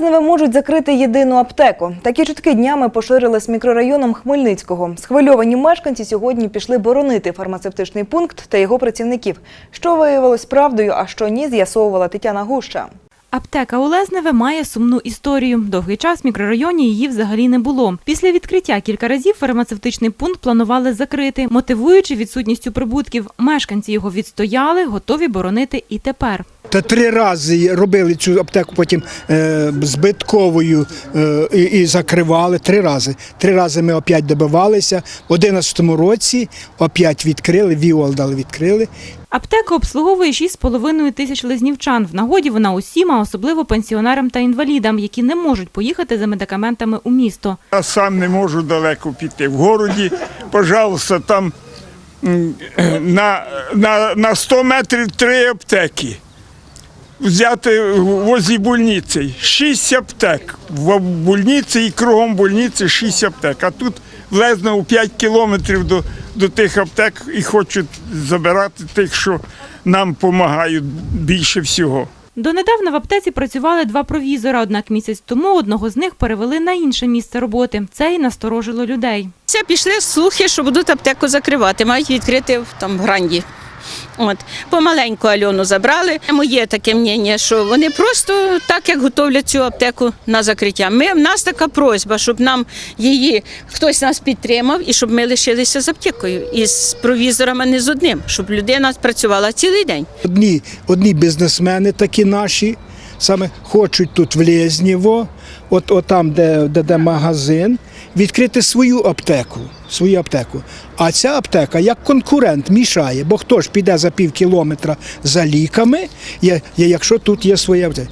Лезневе можуть закрити єдину аптеку. Такі чутки днями поширились мікрорайоном Хмельницького. Схвильовані мешканці сьогодні пішли боронити фармацевтичний пункт та його працівників. Що виявилось правдою, а що ні, з'ясовувала Тетяна Гуща. Аптека у Лезневе має сумну історію. Довгий час в мікрорайоні її взагалі не було. Після відкриття кілька разів фармацевтичний пункт планували закрити, мотивуючи відсутністю прибутків. Мешканці його відстояли, готові боронити і тепер. Та три рази робили цю аптеку потім е, збитковою е, і, і закривали. Три рази. Три рази ми опять добивалися. В 11-му році опять відкрили, Віол дали відкрили. Аптека обслуговує 6,5 тисяч лезнівчан. В нагоді вона усім, а особливо пенсіонерам та інвалідам, які не можуть поїхати за медикаментами у місто. Я сам не можу далеко піти. В городі, пожалуйста, там м, на, на, на 100 метрів три аптеки. Взяти возле больниці. Шість аптек. В больниці і кругом больниці шість аптек. А тут влезно у 5 кілометрів до, до тих аптек і хочуть забирати тих, що нам допомагають більше всього. Донедавна в аптеці працювали два провізора, однак місяць тому одного з них перевели на інше місце роботи. Це й насторожило людей. Це пішли слухи, що будуть аптеку закривати, мають відкрити там в гранді. От помаленьку Альону забрали. Моє таке мнення, що вони просто так як готовлять цю аптеку на закриття. Ми в нас така просьба, щоб нам її хтось нас підтримав і щоб ми лишилися з аптекою і з провізорами не з одним, щоб людина працювала цілий день. Одні, одні бізнесмени такі наші, саме хочуть тут в Лєзнєво, от, от там, де, де, де магазин, відкрити свою аптеку. Свою аптеку. А ця аптека як конкурент мішає, бо хто ж піде за пів кілометра за ліками, якщо тут є своя аптека.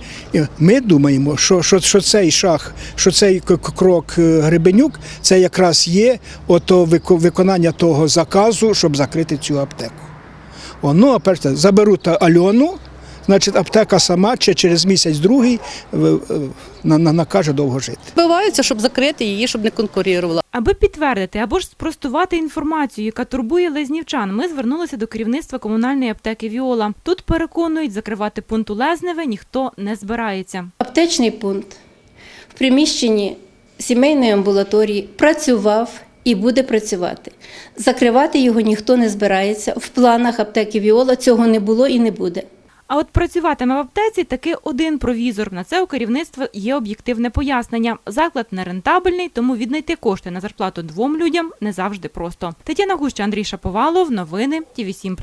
Ми думаємо, що, що, що цей шаг, що цей крок е, Гребенюк, це якраз є ото виконання того заказу, щоб закрити цю аптеку. О, ну, а перше, заберуть Альону, значить, аптека сама чи через місяць другий на- на- накаже довго жити. Вбиваються, щоб закрити її, щоб не конкурувала. Аби підтвердити або ж спростувати інформацію, яка турбує лезнівчан, ми звернулися до керівництва комунальної аптеки Віола. Тут переконують, закривати пункт у Лезневе ніхто не збирається. Аптечний пункт в приміщенні сімейної амбулаторії працював і буде працювати. Закривати його ніхто не збирається. В планах аптеки Віола цього не було і не буде. А от працюватиме в аптеці таки один провізор. На це у керівництва є об'єктивне пояснення. Заклад не рентабельний, тому віднайти кошти на зарплату двом людям не завжди просто. Тетяна Гуща, Андрій Шаповалов. Новини Ті 7